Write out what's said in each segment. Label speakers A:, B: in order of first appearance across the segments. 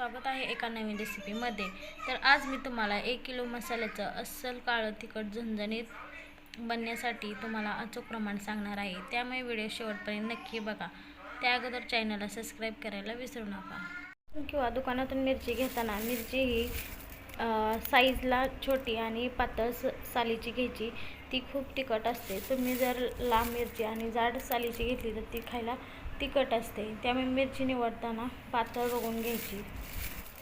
A: स्वागत आहे एका नवीन रेसिपीमध्ये तर आज मी तुम्हाला एक किलो मसाल्याचं अस्सल काळं तिखट झणझणीत बनण्यासाठी तुम्हाला अचूक प्रमाण सांगणार आहे. त्यामुळे व्हिडिओ शेवटपर्यंत नक्की बघा. त्या अगोदर चॅनलला सबस्क्राईब करायला विसरू नका. किंवा दुकानातून मिरची घेताना मिरची ही साईजला छोटी आणि पातळ स सालीची घ्यायची. ती खूप तिखट असते. तुम्ही जर लांब मिरची आणि जाड सालीची घेतली तर ती खायला तिखट असते. त्यामुळे मिरची निवडताना पातळ बघून घ्यायची.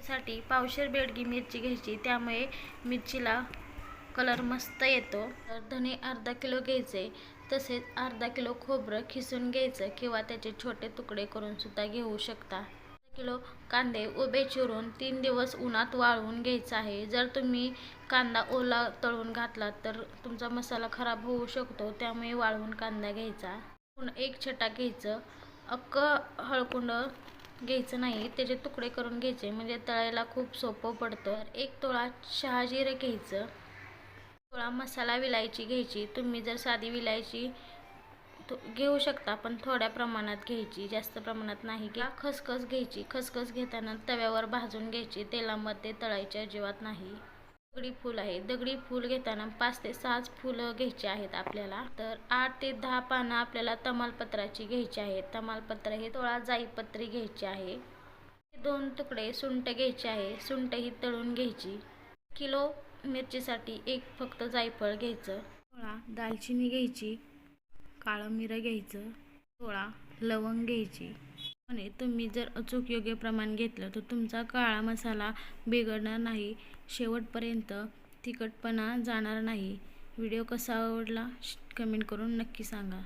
A: साठी पावशेर बेडगी मिरची घ्यायची. त्यामुळे मिरचीला कलर मस्त येतो. तर धने अर्धा किलो घ्यायचे. तसेच अर्धा किलो खोबरं खिसून घ्यायचं किंवा त्याचे छोटे तुकडे करूनसुद्धा घेऊ शकता. किलो कांदे उभे चिरून तीन दिवस उन्हात वाळवून घ्यायचा आहे. जर तुम्ही कांदा ओला तळून घातला तर तुमचा मसाला खराब होऊ शकतो. त्यामुळे वाळवून कांदा घ्यायचा. एक छटा घ्यायचं. अख्खं हळकुंड घ्यायचं नाही त्याचे तुकडे करून घ्यायचे. म्हणजे तळायला खूप सोपं पडतं. एक तोळा शहाजिरे घ्यायचं. तोळा मसाला विलायची घ्यायची. तुम्ही जर साधी विलायची घेऊ शकता पण थोड्या प्रमाणात घ्यायची जास्त प्रमाणात नाही घ्या खसखस घ्यायची. खसखस घेताना तव्यावर भाजून घ्यायची. तेलामध्ये तळायची अजिबात नाही. दगडी फूल आहे. दगडी फूल घेताना पाच ते सहाच फुलं घ्यायची आहेत आपल्याला. तर आठ ते दहा पानं आपल्याला तमालपत्राची घ्यायची आहेत. तमालपत्र हे तोळा जाईपत्री घ्यायची आहे. दोन तुकडे सुंट घ्यायचे आहे. सुंट ही तळून घ्यायची. किलो मिरचीसाठी एक फक्त जायफळ घ्यायचं. सोळा दालचिनी घ्यायची. काळं मिरं घ्यायचं सोळा लवंग घ्यायची. आणि तुम्ही जर अचूक योग्य प्रमाण घेतलं तर तुमचा काळा मसाला बिघडणार नाही. शेवटपर्यंत तिखटपणा जाणार नाही. व्हिडिओ कसा आवडला? कमेंट करून नक्की सांगा.